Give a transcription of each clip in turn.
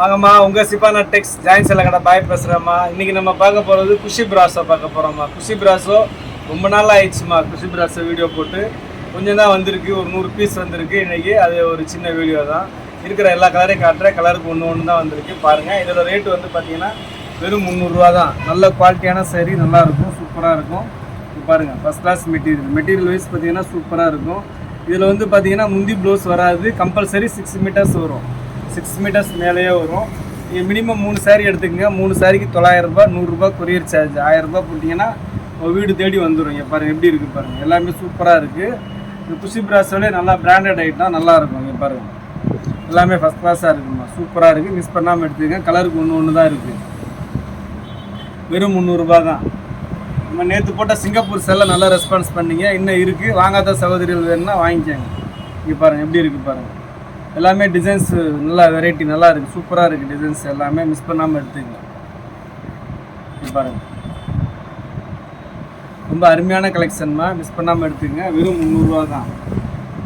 வாங்கம்மா உங்கள் சிப்பானா டெக்ஸ் ஜாயின் செல்ல கடை பாய் பேசுகிறேம்மா இன்றைக்கி நம்ம பார்க்க போகிறது குஷி பிராஸோ பார்க்க போகிறோம்மா குஷி பிராஸோ ரொம்ப நாள் ஆயிடுச்சுமா குஷி பிராஸோ வீடியோ போட்டு. கொஞ்சம் தான் வந்திருக்கு ஒரு நூறு பீஸ் வந்திருக்கு இன்றைக்கி அது ஒரு சின்ன வீடியோ தான். இருக்கிற எல்லா கலரையும் காட்டுறேன். கலருக்கு ஒன்று ஒன்று தான் வந்திருக்கு. பாருங்கள் இதோட ரேட்டு வந்து பார்த்தீங்கன்னா வெறும் முந்நூறுரூவா தான். நல்ல குவாலிட்டியான சரி நல்லாயிருக்கும் சூப்பராக இருக்கும் பாருங்கள் first class material material wise பார்த்தீங்கன்னா சூப்பராக இருக்கும். இதில் வந்து பார்த்தீங்கன்னா முந்தி ப்ளவுஸ் வராது. கம்பல்சரி சிக்ஸ் மீட்டர்ஸ் வரும். சிக்ஸ் மீட்டர்ஸ் மேலேயே வரும். நீங்கள் மினிமம் மூணு saree எடுத்துக்கங்க. மூணு சாரிக்கு தொள்ளாயிரரூபா நூறுரூபா கொரியர் சார்ஜ் ஆயிரரூபா போட்டிங்கன்னா உங்கள் வீடு தேடி வந்துடும் இங்கே பாருங்கள் எப்படி இருக்குது பாருங்கள் எல்லாமே சூப்பராக இருக்குது இந்த குஷி பிராஸோட நல்லா பிராண்டட் ஐட்டம் நல்லா இருக்கும். இங்கே பாருங்கள் எல்லாமே ஃபஸ்ட் கிளாஸாக இருக்குமா. சூப்பராக இருக்குது மிஸ் பண்ணாமல் எடுத்துக்கங்க. கலருக்கு ஒன்று ஒன்று தான் இருக்குது வெறும் முந்நூறுரூபா தான். நம்ம நேற்று போட்ட சிங்கப்பூர் செல்ல நல்லா ரெஸ்பான்ஸ் பண்ணிங்க. இன்னும் இருக்குது வாங்காத சகோதரிகள் வேணும்னா வாங்கிக்கோங்க. இங்கே பாருங்கள் எப்படி இருக்குது பாருங்கள் எல்லாமே டிசைன்ஸ் நல்லா வெரைட்டி நல்லா இருக்குது சூப்பராக இருக்குது டிசைன்ஸ் எல்லாமே. மிஸ் பண்ணாமல் எடுத்துக்கங்க. பாருங்கள் ரொம்ப அருமையான கலெக்ஷன்மா மிஸ் பண்ணாமல் எடுத்துக்கங்க. வெறும் முந்நூறுரூவா தான்.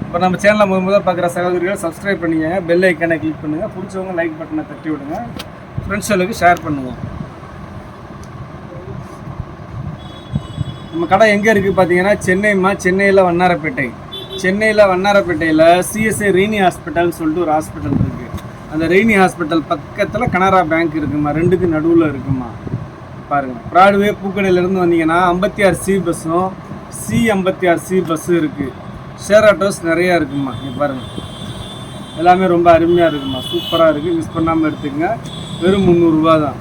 இப்போ நம்ம சேனலில் முதல் முதல் பார்க்குற சகோதரிகள் சப்ஸ்கிரைப் பண்ணிக்கங்க. பெல் ஐக்கனை கிளிக் பண்ணுங்கள் பிடிச்சவங்க லைக் பட்டனை தட்டி விடுங்க. ஃப்ரெண்ட்ஸ்களுக்கு ஷேர் பண்ணுவோம். நம்ம கடை எங்கே இருக்குது பார்த்தீங்கன்னா சென்னைம்மா சென்னையில் வண்ணாரப்பேட்டை. சென்னையில் வண்ணாரப்பேட்டையில் சிஎஸ்ஐ ரெய்னி ஹாஸ்பிட்டல்னு சொல்லிட்டு ஒரு ஹாஸ்பிட்டல் இருக்குது அந்த ரெய்னி ஹாஸ்பிட்டல் பக்கத்தில் கனரா பேங்க் இருக்குமா? ரெண்டுக்கு நடுவில் இருக்குமா? பாருங்கள் ப்ராட்வே பூக்கடையிலேருந்து வந்தீங்கன்னா ஐம்பத்தி ஆறு சி பஸ்ஸும் சி ஐம்பத்தி ஆறு சி பஸ்ஸும் இருக்குது ஷேர் ஆட்டோஸ் நிறையா இருக்குமா? இங்கே பாருங்கள் எல்லாமே ரொம்ப அருமையாக இருக்குமா? சூப்பராக இருக்குது மிஸ் பண்ணாமல் எடுத்துக்கங்க. வெறும் முந்நூறுரூவா தான்.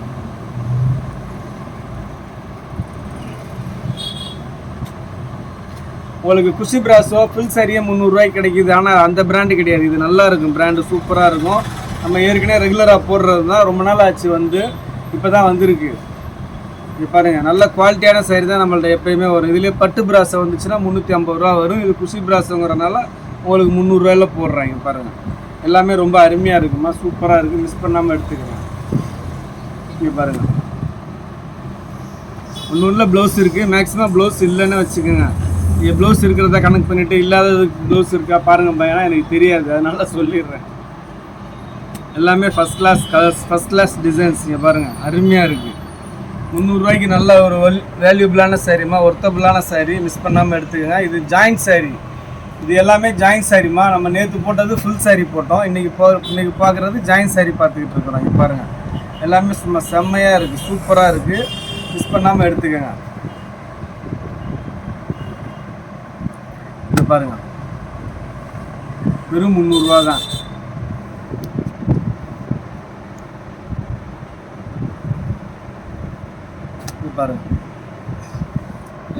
உங்களுக்கு குஷி பிராஸோ ஃபுல் சரியே முந்நூறுரூவாய்க்கு கிடைக்குது. ஆனால் அந்த பிராண்டு கிடையாது. இது நல்லா இருக்கும். பிராண்டு சூப்பராக இருக்கும். நம்ம ஏற்கனவே ரெகுலராக போடுறது தான் ரொம்ப நாள் ஆச்சு வந்து. இப்போ தான் வந்திருக்கு. இது பாருங்கள் நல்ல குவாலிட்டியான சரி தான் நம்மள்ட்ட எப்பயுமே வரும். இதுலேயே பட்டு பிராஸை வந்துச்சுன்னா முந்நூற்றி ஐம்பது ரூபா வரும். இது குஷி பிராஸுங்கிறனால உங்களுக்கு முந்நூறுரூவாயில போடுறாங்க பாருங்கள் எல்லாமே ரொம்ப அருமையாக இருக்குமா? சூப்பராக இருக்குது மிஸ் பண்ணாமல் எடுத்துக்கிறேன் இங்கே பாருங்கள் ஒன்று உள்ள ப்ளவுஸ் இருக்குது மேக்ஸிமம் ப்ளவுஸ் இல்லைன்னு வச்சுக்கோங்க. ப்ளவுஸ் இருக்கிறத கணக்கு பண்ணிவிட்டு இல்லாததுக்கு ப்ளவுஸ் இருக்கா பாருங்கள் ஏன்னா எனக்கு தெரியாது. அதனால சொல்லிடுறேன். எல்லாமே first class colours first class designs இங்கே பாருங்கள் அருமையாக இருக்குது முந்நூறுரூவாய்க்கு நல்ல ஒரு வெல் வேல்யூபிளான சாரீமா ஒர்த்தபுளான saree மிஸ் பண்ணாமல் எடுத்துக்கோங்க. இது ஜாயிண்ட் saree. இது எல்லாமே ஜாயிண்ட் சாரிம்மா நம்ம நேற்று போட்டது ஃபுல் saree போட்டோம். இன்றைக்கி போ இன்றைக்கி பார்க்குறது ஜாயிண்ட் saree பார்த்துக்கிட்டு இருக்கிறோம். இங்கே பாருங்கள் எல்லாமே சும்மா செம்மையாக இருக்குது சூப்பராக இருக்குது மிஸ் பண்ணாமல் எடுத்துக்கோங்க. இது பாருங்க. வெறும் முந்நூறுரூவா தான். இது பாருங்க.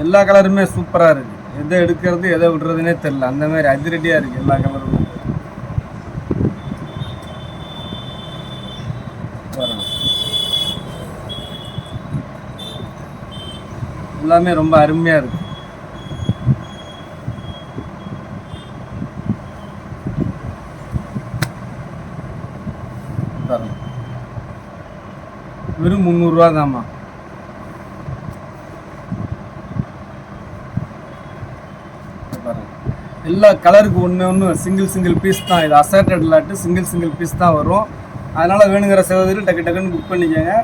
எல்லா கலருமே சூப்பராக இருக்கு. எதை எடுக்கிறது எதை விடுறதுனே தெரில அந்த மாதிரி அதிரடியாக இருக்கு எல்லா கலரும். எல்லாமே ரொம்ப அருமையாக இருக்கு பாருங்க வெறும் முந்நூறுரூவா தாம்மா. எல்லா கலருக்கு ஒன்று ஒன்று சிங்கிள் சிங்கிள் பீஸ் தான். இது assorted lot single single piece தான் வரும். அதனால் வேணுங்கிற சகோதரி டக்கு டக்குன்னு புக் பண்ணிக்கோங்க.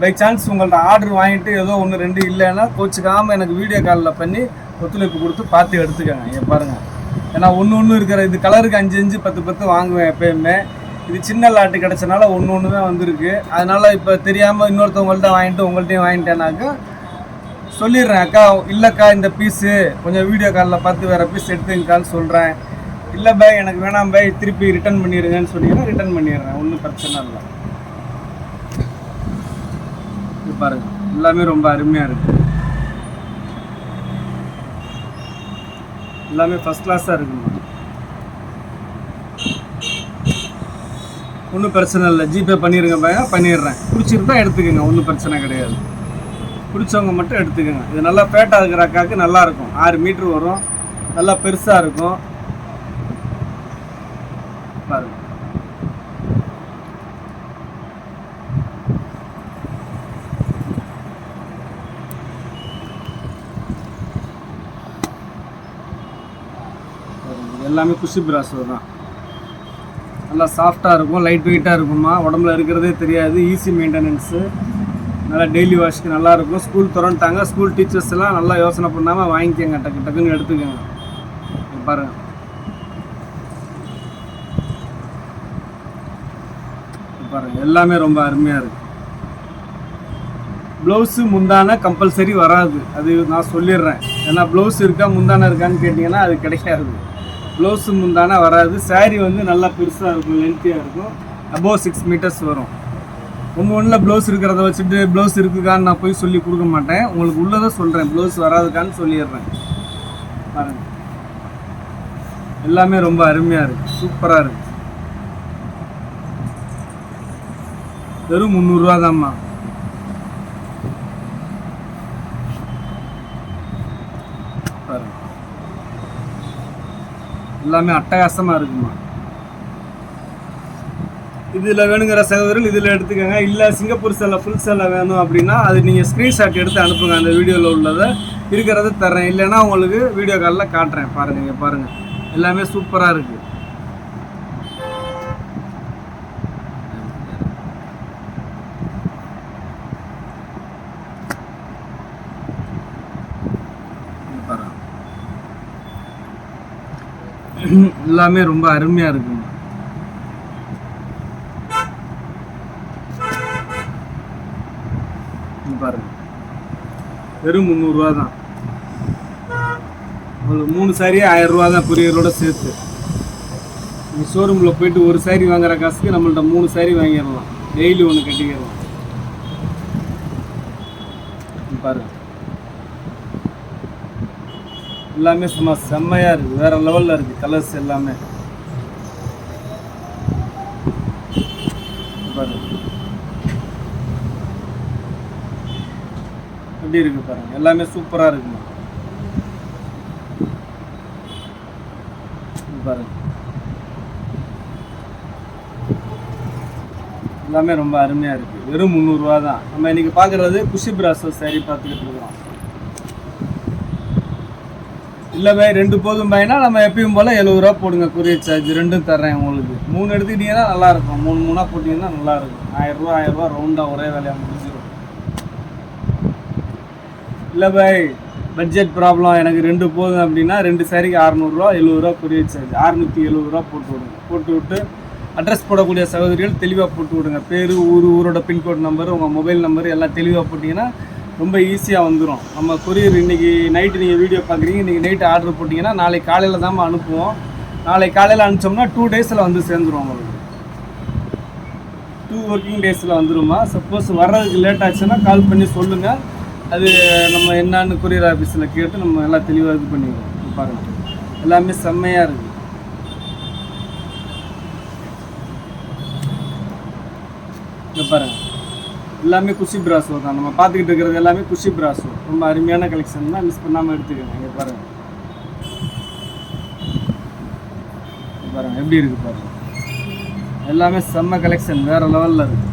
பை சான்ஸ் உங்கள்கிட்ட ஆர்டர் வாங்கிட்டு ஏதோ ஒன்று ரெண்டு இல்லைன்னா கோச்சிக்காமல் எனக்கு வீடியோ காலில் பண்ணி ஒத்துழைப்பு கொடுத்து பார்த்து எடுத்துக்கோங்க. இங்கே பாருங்கள் ஏன்னா ஒன்று ஒன்று இருக்கிற இது கலருக்கு அஞ்சு அஞ்சு பத்து பத்து வாங்குவேன் எப்பயுமே. இது சின்ன லாட்டு கிடச்சனால ஒன்று ஒன்று தான் வந்திருக்கு. அதனால் இப்போ தெரியாமல் இன்னொருத்தவங்கள்ட்ட வாங்கிட்டு உங்கள்ட்டையும் வாங்கிட்டேனாக்கா சொல்லிடுறேன். அக்கா இல்லைக்கா இந்த பீஸு கொஞ்சம் வீடியோ காலில் பார்த்து வேறு பீஸ் எடுத்துங்கக்கான்னு சொல்கிறேன் இல்லை பை எனக்கு வேணாம் பை திருப்பி ரிட்டர்ன் பண்ணிடுங்கன்னு சொன்னீங்கன்னா ரிட்டர்ன் பண்ணிடுறேன். ஒன்றும் பிரச்சனை இல்லை. இது பாருங்க எல்லாமே ரொம்ப அருமையாக இருக்குது எல்லாமே ஃபஸ்ட் கிளாஸாக இருக்குமா? ஒன்றும் பிரச்சனை இல்லை. ஜிபே பண்ணிடுங்க பையன் பண்ணிடுறேன். பிடிச்சிருந்தா எடுத்துக்கோங்க ஒன்றும் பிரச்சனை கிடையாது. பிடிச்சவங்க மட்டும் எடுத்துக்கோங்க. இது நல்லா பேட்டாக இருக்கிற அக்காவுக்கு நல்லாயிருக்கும் ஆறு மீட்ரு வரும். நல்லா பெருசாக இருக்கும். பாருங்க. எல்லாமே குஷி பிராசோ தான். நல்லா சாஃப்டாக இருக்கும் லைட் வெயிட்டாக இருக்குமா உடம்புல இருக்கிறதே தெரியாது ஈஸி மெயின்டெனன்ஸு நல்லா டெய்லி வாஷ்க்கு நல்லா இருக்கும். ஸ்கூல் திறந்துட்டாங்க. ஸ்கூல் டீச்சர்ஸ் எல்லாம் நல்லா யோசனை பண்ணாமல் வாங்கிக்கோங்க டக்கு டக்குன்னு எடுத்துக்கோங்க. பாருங்கள் பாருங்க. பாருங்க. எல்லாமே ரொம்ப அருமையாக இருக்கு. ப்ளவுஸு முந்தான கம்பல்சரி வராது. அது நான் சொல்லிடுறேன். ஏன்னா ப்ளவுஸ் இருக்கா முந்தான இருக்கான்னு கேட்டிங்கன்னா அது கிடைக்காது ப்ளவுஸு முந்தானா வராது. saree வந்து நல்லா பெருசாக இருக்கும் லென்த்தியாக இருக்கும். அபோவ் சிக்ஸ் மீட்டர்ஸ் வரும். உங்கள் ஒன்றில் ப்ளவுஸ் இருக்கிறத வச்சுட்டு ப்ளவுஸ் இருக்குக்கான்னு நான் போய் சொல்லி கொடுக்க மாட்டேன். உங்களுக்கு உள்ளதை சொல்கிறேன் ப்ளவுஸ் வராதுக்கான்னு சொல்லிடுறேன். பாருங்க. எல்லாமே ரொம்ப அருமையாக இருக்குது சூப்பராக இருக்குது வெறும் முந்நூறுரூவா தான்மா. எல்லாமே அட்டகாசமாக இருக்குமா? இதில் வேணுங்கிற சகோதரர்கள் இதில் எடுத்துக்கோங்க. இல்லை சிங்கப்பூர் சேலை ஃபுல் சேலை வேணும் அப்படின்னா அது நீங்கள் ஸ்க்ரீன்ஷாட் எடுத்து அனுப்புங்க. அந்த வீடியோவில் உள்ளதை இருக்கிறத தர்றேன். இல்லைன்னா உங்களுக்கு வீடியோ காலில் காட்டுறேன். பாருங்கள் இங்கே பாருங்கள் எல்லாமே சூப்பராக இருக்குது பாருங்க எல்லாமே ரொம்ப அருமையாக இருக்குங்க பாருங்க. வெறும் முந்நூறுரூவா தான். உங்களுக்கு மூணு சாரியே ஆயிரம் ரூபா தான் புரியரோட சேர்த்து. நீங்கள் ஷோரூமில் போயிட்டு ஒரு சாரி வாங்குற காசுக்கு நம்மள்ட்ட மூணு சாரி வாங்கிடலாம். டெய்லி ஒன்று கட்டிக்கிடலாம் இங்க பாருங்க. எல்லாமே சும்மா செம்மையாக இருக்குது வேறு லெவலில் இருக்குது கலர்ஸ் எல்லாமே. பாருங்க எப்படி இருக்கு பாருங்க. எல்லாமே சூப்பராக இருக்குமா? பாருங்க. எல்லாமே ரொம்ப அருமையாக இருக்குது வெறும் முந்நூறுரூவா தான். நம்ம இன்றைக்கி பார்க்குறது குஷி பிராசஸ் சரி பார்த்துக்கிட்டு இருக்கிறோம் இல்லை பை ரெண்டு போதும் பாய்னா நம்ம எப்பயும் போல் எழுபது ரூபா போடுங்க கொரியர் சார்ஜ் ரெண்டும் தர்றேன் உங்களுக்கு. மூணு எடுத்துக்கிட்டீங்கன்னா நல்லா இருக்கும். மூணு மூணாக போட்டிங்கன்னா நல்லா இருக்கும். ஆயிரம் ரூபா ஆயிரம் ரூபா ரவுண்டாக ஒரே வேலையாக முடிஞ்சிடும் இல்லை பாய் பட்ஜெட் ப்ராப்ளம் எனக்கு ரெண்டு போதும் அப்படின்னா ரெண்டு சாரிக்கு அறநூறுரூவா எழுபது ரூபா கொரியர் சார்ஜ் அறுநூற்றி எழுபது ரூபா போட்டு விடுங்க. போட்டு விட்டு அட்ரஸ் போடக்கூடிய சகோதரிகள் தெளிவாக போட்டு விடுங்க. பேர் ஊர் ஊரோட பின்கோட் நம்பர் உங்கள் மொபைல் நம்பர் எல்லாம் தெளிவாக போட்டிங்கன்னா ரொம்ப ஈஸியாக வந்துடும் நம்ம கொரியர் இன்னைக்கு நைட்டு நீங்கள் வீடியோ பார்க்குறீங்க இன்றைக்கி நைட்டு ஆர்டர் போட்டிங்கன்னா நாளைக்கு காலையில் தான் அனுப்புவோம். நாளைக்கு காலையில் அனுப்பிச்சோம்னா டூ டேஸில் வந்து சேர்ந்துடும் உங்களுக்கு. டூ ஒர்க்கிங் டேஸில் வந்துடுமா சப்போஸ் வர்றதுக்கு லேட் ஆச்சுன்னா கால் பண்ணி சொல்லுங்கள் அது நம்ம என்னான்னு கொரியர் ஆஃபீஸில் கேட்டு நம்ம எல்லாம் தெளிவாக இது பண்ணிடுவோம். பாருங்கள் எல்லாமே செம்மையாக இருக்குது இங்க பாருங்க எல்லாமே குஷி பிராசோ தான். நம்ம பார்த்துக்கிட்டு இருக்கிறது எல்லாமே குஷி பிராசோ ரொம்ப அருமையான கலெக்ஷன் தான் மிஸ் பண்ணாமல் எடுத்துக்கோங்க இங்கே பாருங்க. பாருங்கள் பாருங்க. எப்படி இருக்கு பாருங்க. எல்லாமே செம்ம கலெக்ஷன் வேற லெவலில் இருக்கு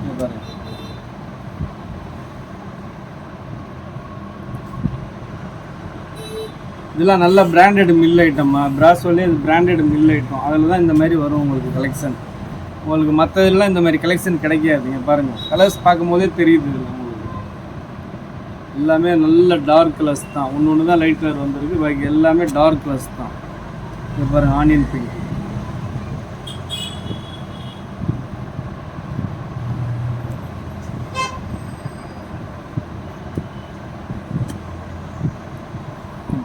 இங்க பாருங்க இதெல்லாம் நல்ல பிராண்டட் மில் ஐட்டம்மா பிராசோலே இது பிராண்டட் மில் ஐட்டம் அதில் தான் இந்த மாதிரி வரும் உங்களுக்கு கலெக்ஷன் உங்களுக்கு மற்றதெல்லாம் இந்த மாதிரி கலெக்ஷன் கிடைக்காதுங்க பாருங்கள் கலர்ஸ் பார்க்கும்போதே தெரியுது உங்களுக்கு. எல்லாமே நல்ல டார்க் கலர்ஸ் தான். ஒன்று ஒன்று தான் லைட் கலர் வந்திருக்கு. பாக்கி எல்லாமே டார்க் கலர்ஸ் தான். இங்க பாருங்கள் ஆனியன் பிங்க்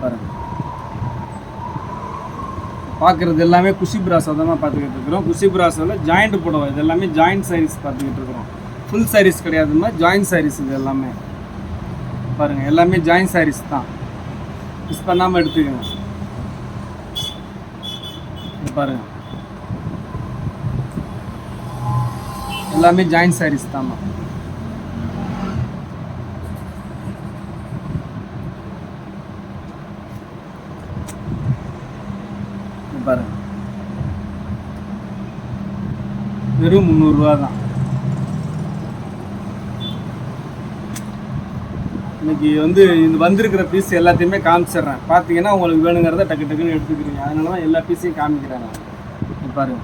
பாருங்க பார்க்குறது எல்லாமே குஷிப் ராசா தான் பார்த்துக்கிட்டு இருக்கிறோம். குஷிப் ராசாவில் ஜாயிண்ட் புடவை இது எல்லாமே ஜாயிண்ட் சாரீஸ் பார்த்துக்கிட்டு இருக்கிறோம். ஃபுல் சாரீஸ் கிடையாதுமா ஜாயிண்ட் சாரீஸ் இது எல்லாமே. பாருங்கள் எல்லாமே ஜாயிண்ட் சாரீஸ் தான். மிஸ் பண்ணாமல் எடுத்துக்கோங்க. இது பாருங்க. எல்லாமே ஜாயிண்ட் சாரீஸ் தான்மா இது பாருங்க வெறும் முந்நூறுரூவா தான். இன்னைக்கு வந்து இந்த வந்திருக்கிற பீஸ் எல்லாத்தையுமே காமிச்சிடுறேன். பார்த்தீங்கன்னா உங்களுக்கு வேணுங்கிறத டக்கு டக்குன்னு எடுத்துக்கிறீங்க. அதனால தான் எல்லா பீஸையும் காமிக்கிறாங்க இங்க பாருங்க.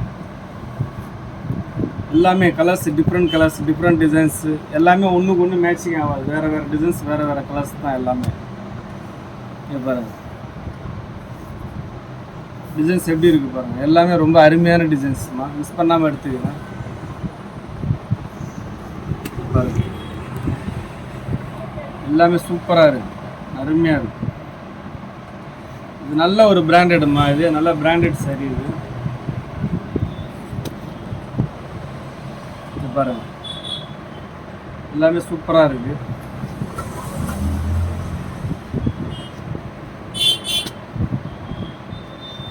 எல்லாமே colours different colours different designs எல்லாமே ஒன்றுக்கு ஒன்று மேட்சிங் ஆகாது. வேறு வேறு டிசைன்ஸ் வேறு வேறு கலர்ஸ் தான் எல்லாமே. இங்க பாருங்க. டிசைன்ஸ் எப்படி இருக்குது பாருங்கள் எல்லாமே ரொம்ப அருமையான டிசைன்ஸ்மா மிஸ் பண்ணாமல் எடுத்துக்கங்க பாருங்க. எல்லாமே சூப்பராக இருக்குது அருமையாக இருக்குது இது நல்ல ஒரு பிராண்டடுமா இது? நல்ல பிராண்டட் சரி இது. இது பாருங்கள் எல்லாமே சூப்பராக இருக்குது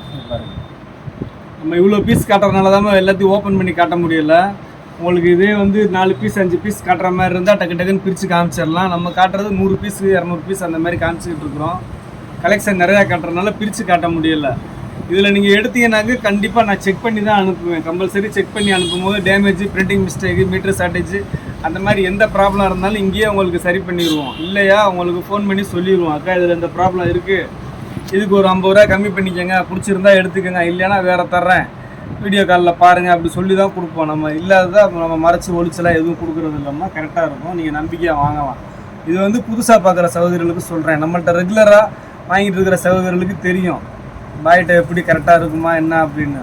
இது பாருங்க நம்ம இவ்வளோ பீஸ் காட்டுறதுனால தான் எல்லாத்தையும் ஓப்பன் பண்ணி காட்ட முடியல. உங்களுக்கு இதே வந்து நாலு பீஸ் அஞ்சு பீஸ் காட்டுற மாதிரி இருந்தால் டக்கு டக்குன்னு பிரித்து காமிச்சிடலாம். நம்ம காட்டுறது நூறு பீஸ் இரநூறு பீஸ் அந்த மாதிரி காமிச்சிக்கிட்டு இருக்கிறோம். கலெக்ஷன் நிறையா காட்டுறதுனால பிரித்து காட்ட முடியல. இதில் நீங்கள் எடுத்தீங்கன்னாக்க கண்டிப்பாக நான் செக் பண்ணி தான் அனுப்புவேன். கம்பல்சரி செக் பண்ணி அனுப்பும்போது damage printing mistake metre shortage அந்த மாதிரி எந்த ப்ராப்ளம் இருந்தாலும் இங்கேயே உங்களுக்கு சரி பண்ணிடுவோம். இல்லையா? உங்களுக்கு ஃபோன் பண்ணி சொல்லிடுவோம். அக்கா இதில் இந்த ப்ராப்ளம் இருக்குது இதுக்கு ஒரு ஐம்பது ரூபா கம்மி பண்ணிக்கோங்க. பிடிச்சிருந்தா எடுத்துக்கோங்க. இல்லைன்னா வேறு தர்றேன். வீடியோ காலில் பாருங்கள் அப்படி சொல்லி தான் கொடுப்போம். நம்ம இல்லாததை நம்ம மறைச்சி ஒழிச்சலாம் எதுவும் கொடுக்குறது இல்லாமல் கரெக்டாக இருக்கும். நீங்கள் நம்பிக்கையாக வாங்கலாம். இது வந்து புதுசாக பார்க்குற சகோதரிகளுக்கு சொல்கிறேன் நம்மள்கிட்ட ரெகுலராக வாங்கிட்டு இருக்கிற சகோதரிகளுக்கு தெரியும். பாய்கிட்ட எப்படி கரெக்டாக இருக்குமா என்ன அப்படின்னு.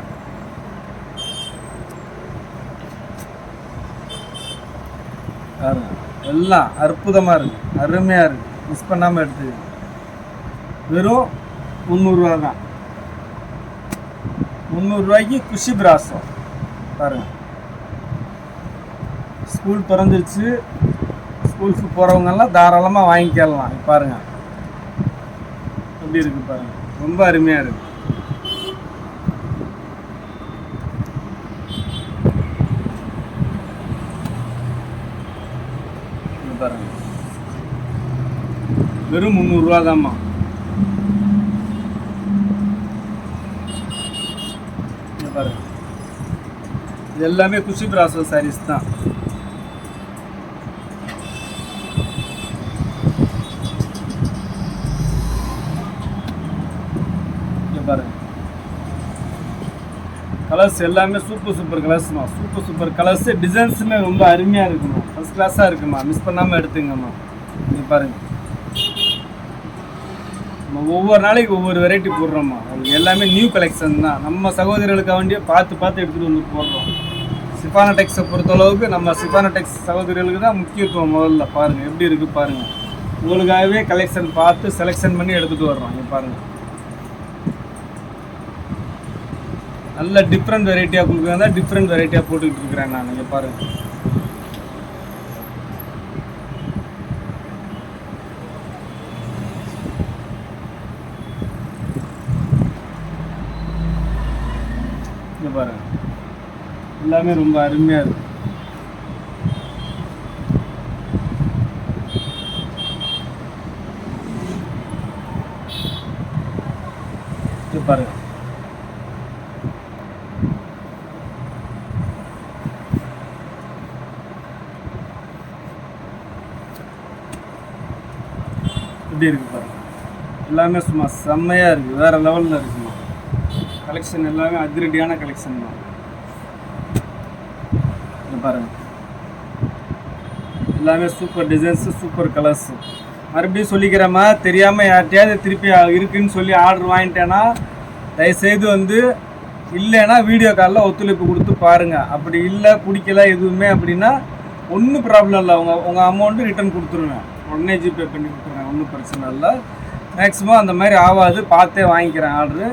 எல்லாம் அற்புதமாக இருக்குது அருமையாக இருக்குது மிஸ் பண்ணாமல் எடுத்து வெறும் முந்நூறுரூவா தான் முந்நூறுரூவாய்க்கு குஷி பிராசம். பாருங்க. ஸ்கூல் திறந்துருச்சு. ஸ்கூலுக்கு போகிறவங்கெல்லாம் தாராளமாக வாங்கிக்கலாம். பாருங்கள் பாருங்க. எப்படி இருக்கு பாருங்க. ரொம்ப அருமையாக இருக்கு. பாருங்கள் வெறும் முந்நூறுரூவா தான்மா இங்க பாருங்க இது எல்லாமே குஷி பிராசோ சாரீஸ் தான். பாருங்க. கலர்ஸ் எல்லாமே சூப்பர் சூப்பர் கலர்ஸ்மா சூப்பர் சூப்பர் கலர்ஸ் டிசைன்ஸுமே ரொம்ப அருமையாக இருக்குமா. ஃபர்ஸ்ட் கிளாஸாக இருக்குமா. மிஸ் பண்ணாமல் எடுத்துங்கம்மா. நீங்கள் பாருங்க. நம்ம ஒவ்வொரு நாளைக்கு ஒவ்வொரு வெரைட்டி போடுறோம்மா. எல்லாமே நியூ கலெக்ஷன் தான். நம்ம சகோதரிகளுக்கு வேண்டிய பார்த்து பார்த்து எடுத்துகிட்டு வந்து போடுறோம். சிஃபானடெக்ஸை பொறுத்தளவுக்கு நம்ம சிஃபானடெக்ஸ் சகோதரிகளுக்கு தான் முக்கியத்துவம் முதல்ல பாருங்கள் எப்படி இருக்குது பாருங்கள் உங்களுக்காகவே கலெக்ஷன் பார்த்து செலெக்ஷன் பண்ணி எடுத்துகிட்டு வர்றோம். இங்கே பாருங்கள் நல்ல டிஃப்ரெண்ட் வெரைட்டியாக கொடுக்குறாங்க. டிஃப்ரெண்ட் வெரைட்டியாக போட்டுக்கிட்டு இருக்கிறேன் நான். இங்கே பாருங்கள் இங்க பாருங்க எல்லாமே ரொம்ப அருமையா இருக்கு. பாருங்க. எப்படி இருக்கு பாருங்க. எல்லாமே சும்மா செம்மையா இருக்கு. வேற லெவல்ல இருக்குமா கலெக்ஷன் எல்லாமே அதிரடியான கலெக்ஷன் தான். பாருங்கள் பாருங்க. எல்லாமே சூப்பர் டிசைன்ஸு சூப்பர் கலர்ஸு மறுபடியும் சொல்லிக்கிறேம்மா தெரியாமல் யார்கிட்டயாவது திருப்பி இருக்குன்னு சொல்லி ஆர்டர் வாங்கிட்டேன்னா தயவுசெய்து வந்து இல்லைன்னா வீடியோ காலில் ஒத்துழைப்பு கொடுத்து பாருங்கள் அப்படி இல்லை பிடிக்கல எதுவுமே அப்படின்னா ஒன்றும் ப்ராப்ளம் இல்லை. உங்கள் உங்கள் அமௌண்ட்டு ரிட்டர்ன் கொடுத்துருவேன் உடனே ஜிபே பண்ணி கொடுத்துருவேன் ஒன்றும் பிரச்சனை இல்லை. மேக்ஸிமம் அந்த மாதிரி ஆகாது. பார்த்தே வாங்கிக்கிறேன் ஆர்டரு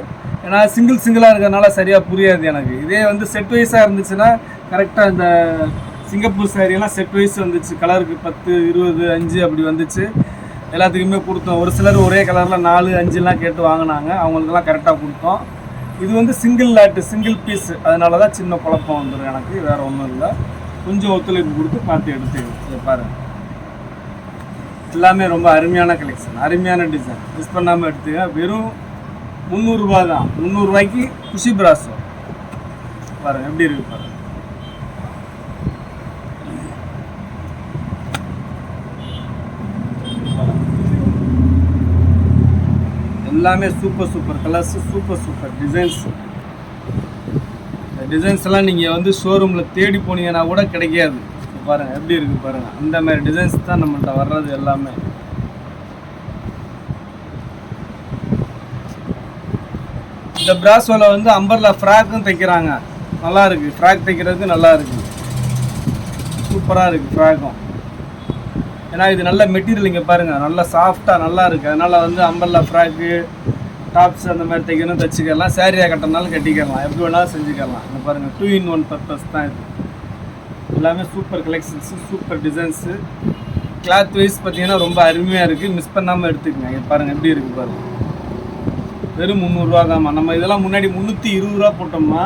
ஏன்னா சிங்கிள் சிங்கிளாக இருக்கிறதுனால சரியாக புரியாது எனக்கு. இதே வந்து செட் வைஸாக இருந்துச்சுன்னா கரெக்டாக இந்த சிங்கப்பூர் சாரியெல்லாம் செட் வைஸ் வந்துச்சு. கலருக்கு பத்து இருபது அஞ்சு அப்படி வந்துச்சு. எல்லாத்துக்குமே கொடுத்தோம். ஒரு சிலர் ஒரே கலரில் நாலு அஞ்சுலாம் கேட்டு வாங்கினாங்க. அவங்களுக்கெல்லாம் கரெக்டாக கொடுத்தோம். இது வந்து சிங்கிள் லாட்டு சிங்கிள் பீஸ் அதனால தான் சின்ன குழப்பம் வந்துடும் எனக்கு. வேறு ஒன்றும் இல்லை. கொஞ்சம் ஒத்துழைப்பு கொடுத்து பார்த்து எடுத்து பாருங்கள் எல்லாமே ரொம்ப அருமையான கலெக்ஷன் அருமையான டிசைன் மிஸ் பண்ணாமல் எடுத்துங்க வெறும் முந்நூறுரூபா தான். முந்நூறுரூவாய்க்கு குஷி பிராசம் பாருங்கள் எப்படி இருக்கு பாருங்கள் எல்லாமே super super colours super super designs இந்த நீங்கள் வந்து ஷோரூமில் தேடி போனீங்கன்னா கூட கிடைக்காது. பாருங்கள் எப்படி இருக்குது பாருங்கள் அந்த மாதிரி டிசைன்ஸ் தான் நம்மள்ட்ட வர்றது எல்லாமே. இந்த பிராசோவில் வந்து அம்பர்லா ஃப்ராக்கும் தைக்கிறாங்க. நல்லா இருக்குது ஃப்ராக் தைக்கிறதுக்கு நல்லா இருக்குது சூப்பராக இருக்குது ஃப்ராக்கும் ஏன்னா இது நல்ல மெட்டீரியல் இங்கே பாருங்கள் நல்லா சாஃப்டாக நல்லா இருக்குது அதனால் வந்து அம்பர்லா ஃப்ராக்கு டாப்ஸ் அந்த மாதிரி தைக்கணும் தைச்சிக்கலாம். சேரீயாக கட்டினாலும் கட்டிக்கலாம். எப்படி வேணாலும் செஞ்சுக்கலாம். இங்கே பாருங்கள் டூ இன் ஒன் பர்பஸ் தான் இது. எல்லாமே super collections super designs cloth wise பார்த்தீங்கன்னா ரொம்ப அருமையாக இருக்குது மிஸ் பண்ணாமல் எடுத்துக்கங்க. இங்கே பாருங்கள் எப்படி இருக்குது பாருங்கள் வெறும் முந்நூறுரூவா தான்மா நம்ம இதெல்லாம் முன்னாடி முந்நூற்றி இருபது ரூபா போட்டோம்னா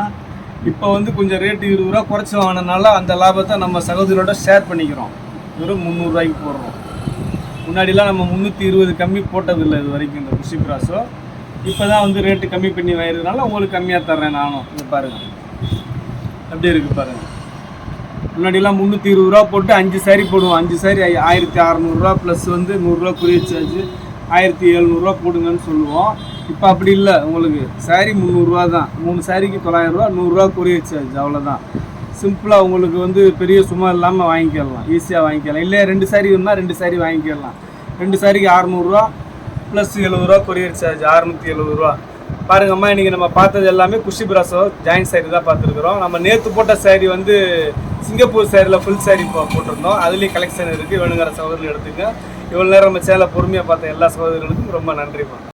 இப்போ வந்து கொஞ்சம் ரேட்டு இருபது ரூபா குறைச்சி வாங்கினால அந்த லாபத்தை நம்ம சகோதரோட ஷேர் பண்ணிக்கிறோம். வெறும் முந்நூறுரூவாய்க்கு போடுறோம். முன்னாடிலாம் நம்ம முந்நூற்றி இருபது கம்மி போட்டதில்லை இது வரைக்கும் இந்த குஷி பிராஸோ இப்போ தான் வந்து ரேட்டு கம்மி பண்ணி வாங்கிறதுனால உங்களுக்கு கம்மியாக தர்றேன் நானும். இது பாருங்கள் அப்படி இருக்குது பாருங்கள் முன்னாடிலாம் முந்நூற்றி இருபது ரூபா போட்டு அஞ்சு சாரி போடுவோம். அஞ்சு சாரி ஆயிரத்தி அறநூறுரூவா ப்ளஸ் வந்து நூறுரூவா குறி சார்ஜ் ஆயிரத்தி எழுநூறுவா போடுங்கன்னு சொல்லுவோம். இப்போ அப்படி இல்லை. உங்களுக்கு சாரி முந்நூறுரூவா தான். மூணு சாரிக்கு தொள்ளாயிரரூவா நூறுரூவா குறி சார்ஜ் அவ்வளோதான் சிம்பிளாக உங்களுக்கு வந்து பெரிய சும்மா இல்லாமல் வாங்கிக்கலாம். ஈஸியாக வாங்கிக்கலாம். இல்லை ரெண்டு சாரி வேணும்னா ரெண்டு சாரி வாங்கிக்கலாம். ரெண்டு சாரிக்கு அறநூறுரூவா ப்ளஸ் எழுபதுரூவா கொரியர் சார்ஜ் அறநூற்றி எழுபதுரூவா. பாருங்கம்மா இன்றைக்கி நம்ம பார்த்தது எல்லாமே குஷி பிராசோ ஜாயின் சாரி தான் பார்த்துருக்குறோம். நம்ம நேற்று போட்ட சாரி வந்து சிங்கப்பூர் சாரியில் ஃபுல் சாரி போ போட்டிருந்தோம். அதுலேயும் கலெக்ஷன் இருக்குது வேணுங்கிற சகோதரர்கள் எடுத்துங்க இவ்வளோ நேரம் நம்ம சேலை பொறுமையாக பார்த்த எல்லா சகோதரர்களுக்கும் ரொம்ப நன்றிப்பா